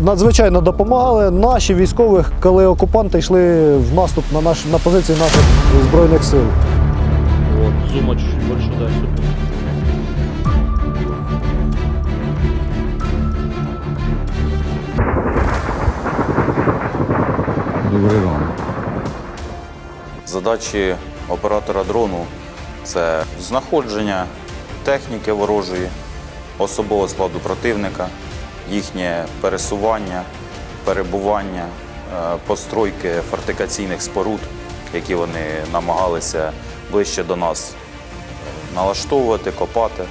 надзвичайно допомагали наші військові, коли окупанти йшли в наступ на, наш, на позиції наших збройних сил. Вот, зума чуть-чуть больше, да, супер. Добрий ранок. Задачі оператора дрону це знаходження техніки ворожої, особового складу противника, їхнє пересування, перебування, е, постройки фортикаційних споруд, які вони намагалися ближче до нас е, налаштовувати, копати,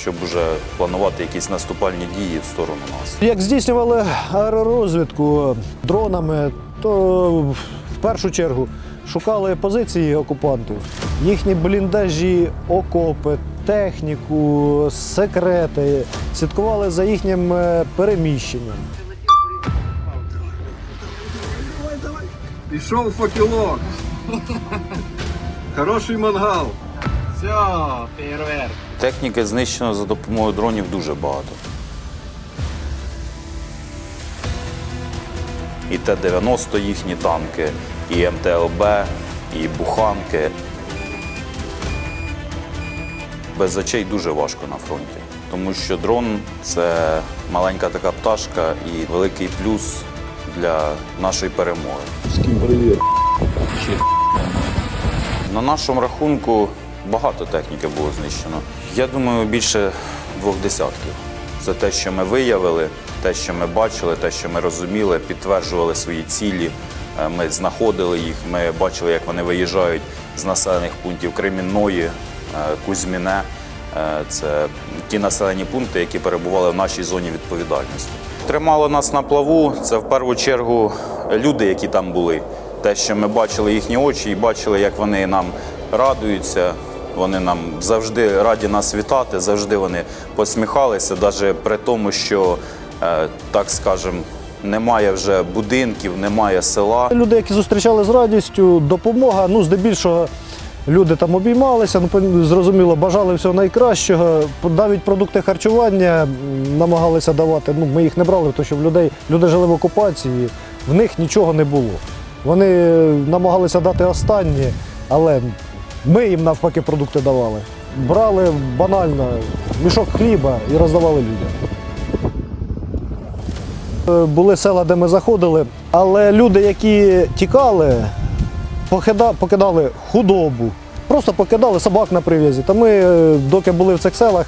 щоб вже планувати якісь наступальні дії в сторону нас. Як здійснювали аеророзвідку дронами, то в першу чергу шукали позиції окупантів, їхні бліндажі, окопи, техніку, секрети, слідкували за їхнім е, переміщенням. Пішов факелок. Хороший мангал. Все, фейерверк. Техніки знищено за допомогою дронів дуже багато. І Т-90 їхні танки, і МТЛБ, і буханки. Без очей дуже важко на фронті, тому що дрон це маленька така пташка і великий плюс для нашої перемоги. На нашому рахунку багато техніки було знищено. Я думаю, більше двох десятків. Це те, що ми виявили, те, що ми бачили, те, що ми розуміли, підтверджували свої цілі. Е, Ми знаходили їх, ми бачили, як вони виїжджають з населених пунктів Кремінної, Кузьміне. Е, Це ті населені пункти, які перебували в нашій зоні відповідальності. Тримало нас на плаву. Це в першу чергу люди, які там були. Те, що ми бачили їхні очі і бачили, як вони нам радуються. Вони нам завжди раді нас вітати, завжди вони посміхалися, навіть при тому, що, е, так скажемо, немає вже будинків, немає села. Люди, які зустрічали з радістю, допомога, ну, здебільшого люди там обіймалися, ну, зрозуміло, бажали всього найкращого. Навіть продукти харчування намагалися давати. Ну, ми їх не брали, тому що в людей люди жили в окупації, в них нічого не було. Вони намагалися дати останнє, але ми їм навпаки продукти давали. Брали банально мішок хліба і роздавали людям. Е, Були села, де ми заходили, але люди, які тікали, покидали худобу, просто покидали собак на прив'язі. Та ми, е, доки були в цих селах,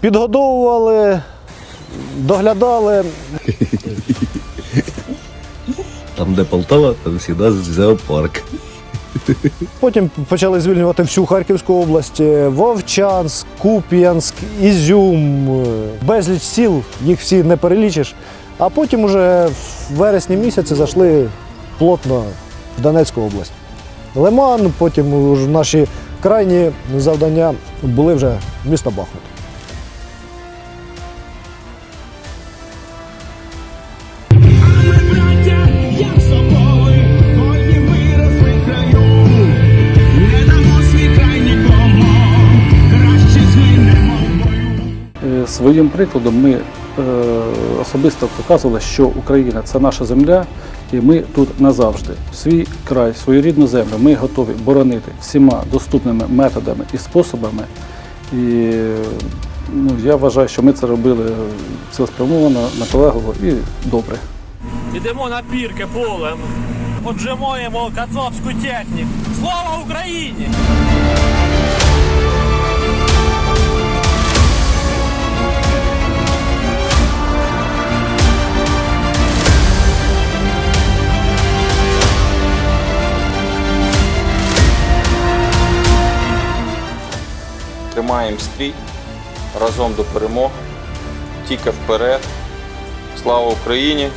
підгодовували, доглядали. Там, де Полтава, там завжди зоопарк. Потім почали звільнювати всю Харківську область, е, Вовчанськ, Куп'янськ, Ізюм, е, безліч сіл, їх всі не перелічиш. А потім уже в вересні місяці зайшли плотно в Донецьку область. Лиман, потім наші крайні завдання були вже місто Бахмут. Е, Своїм прикладом ми е, особисто показували, що Україна це наша земля, і ми тут назавжди. Свій край, свою рідну землю ми готові боронити всіма доступними методами і способами. І ну, я вважаю, що ми це робили цілеспрямовано, наполегливо і добре. Ідемо на пірки полем. Отжимаємо кацапську техніку. Слава Україні! Тримаємо стрій разом до перемоги. Тільки вперед. Слава Україні!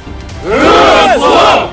Слава!